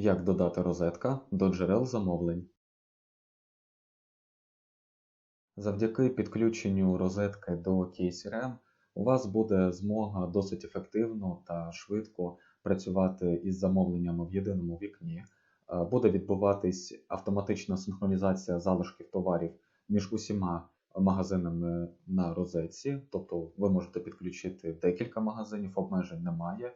Як додати розетка до джерел замовлень. Завдяки підключенню розетки до KCRM у вас буде змога досить ефективно та швидко працювати із замовленнями в єдиному вікні. Е, Буде відбуватись автоматична синхронізація залишків товарів між усіма магазинами на розетці, тобто ви можете підключити декілька магазинів, обмежень немає.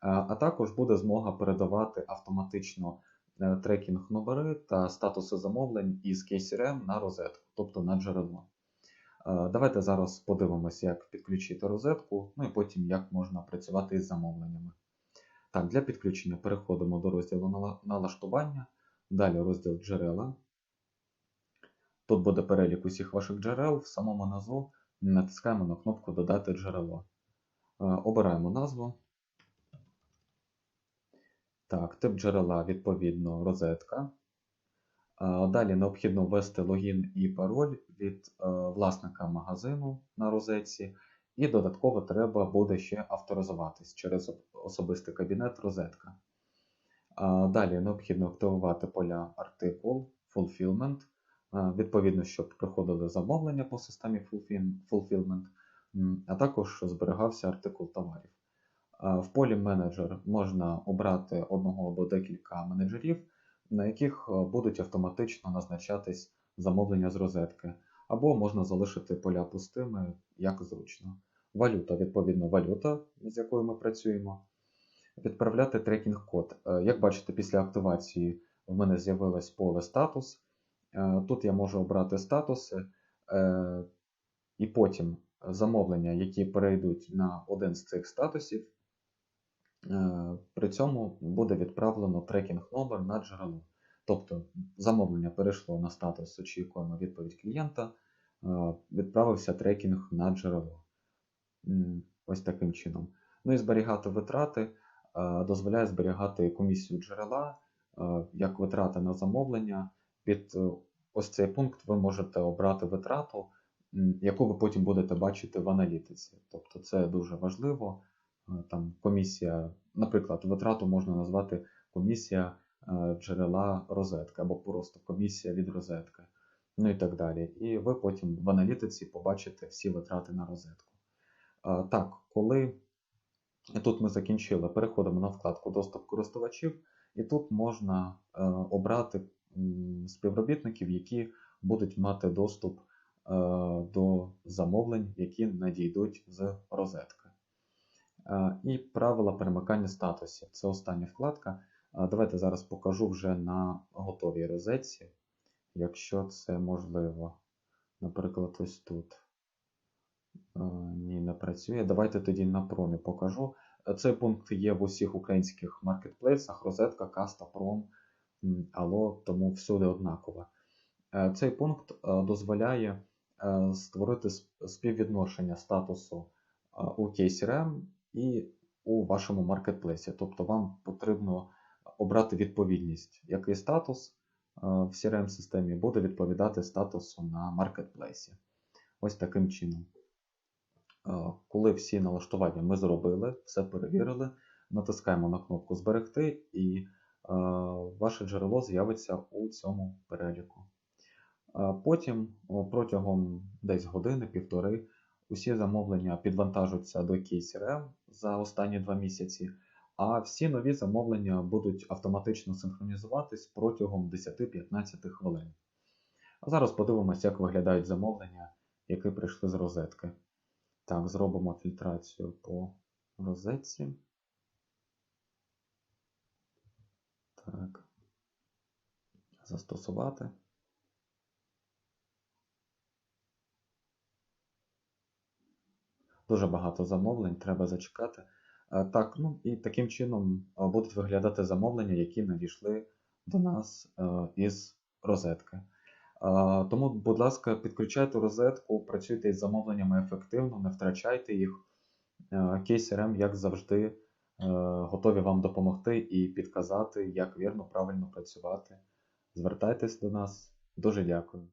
А також буде змога передавати автоматично е, трекінг номери та статуси замовлень із KCRM на розетку, тобто на джерело. Е, Давайте зараз подивимося, як підключити розетку, ну і потім як можна працювати із замовленнями. Так, для підключення переходимо до розділу налаштування, далі розділ джерела. Тут буде перелік усіх ваших джерел. В самому низу натискаємо на кнопку Додати джерело. Е, Обираємо назву. Так, тип джерела, відповідно, розетка. Е, Далі необхідно ввести логін і пароль від е, власника магазину на розетці. І додатково треба буде ще авторизуватись через особистий кабінет розетка. Е, Далі необхідно активувати поля артикул, fulfillment, відповідно, щоб приходили замовлення по системі fulfillment, а також зберігався артикул товарів. Е, В полі менеджер можна обрати одного або декілька менеджерів, на яких е, будуть автоматично назначатись замовлення з розетки, або можна залишити поля пустими, як зручно. Валюта, відповідно, валюта, з якою ми працюємо. Відправляти трекінг-код. Е, Як бачите, після активації в мене з'явилось поле статус. Тут я можу обрати статуси, і потім замовлення, які перейдуть на один з цих статусів. Е, При цьому буде відправлено трекінг номер на джерело. Тобто замовлення перейшло на статус очікуємо відповідь клієнта, е, відправився трекінг на джерело. Ось таким чином. Ну і зберігати витрати е, дозволяє зберігати комісію джерела як витрати на замовлення. Під ось цей пункт ви можете обрати витрату, яку ви потім будете бачити в аналітиці. Тобто це дуже важливо. Там комісія, наприклад, витрату можна назвати комісія е, джерела розетки або просто комісія від розетки, ну і так далі. І ви потім в аналітиці побачите всі витрати на розетку. Е, Так, коли тут ми закінчили, переходимо на вкладку Доступ користувачів, і тут можна е, обрати співробітників, які будуть мати доступ до замовлень, які надійдуть з розетки. Е, І правила перемикання статусів. Це остання вкладка. Е, Давайте зараз покажу вже на готовій розетці, якщо це можливо. Наприклад, ось тут. Е, Ні, не працює. Давайте тоді на промі покажу. Цей пункт є в усіх українських маркетплейсах, розетка, каста, пром, алло, тому всюди однаково. Цей пункт дозволяє створити співвідношення статусу у KCRM і у вашому маркетплейсі. Тобто вам потрібно обрати відповідність, який статус е, в CRM-системі буде відповідати статусу на маркетплейсі. Ось таким чином. Е, Коли всі налаштування ми зробили, все перевірили, натискаємо на кнопку Зберегти, і е, ваше джерело з'явиться у цьому переліку. Потім протягом десь години-півтори усі замовлення підвантажуються до KCRM за останні два місяці, а всі нові замовлення будуть автоматично синхронізуватись протягом 10-15 хвилин. А зараз подивимося, як виглядають замовлення, які прийшли з розетки. Так, зробимо фільтрацію по розетці. Так. Застосувати. Дуже багато замовлень, треба зачекати. Е, Так, ну і таким чином е, будуть виглядати замовлення, які надійшли до нас е, із розетки. Тому, будь ласка, підключайте розетку, працюйте із замовленнями ефективно, не втрачайте їх. KCRM, як завжди, готові вам допомогти і підказати, як вірно, правильно працювати. Звертайтесь до нас. Дуже дякую.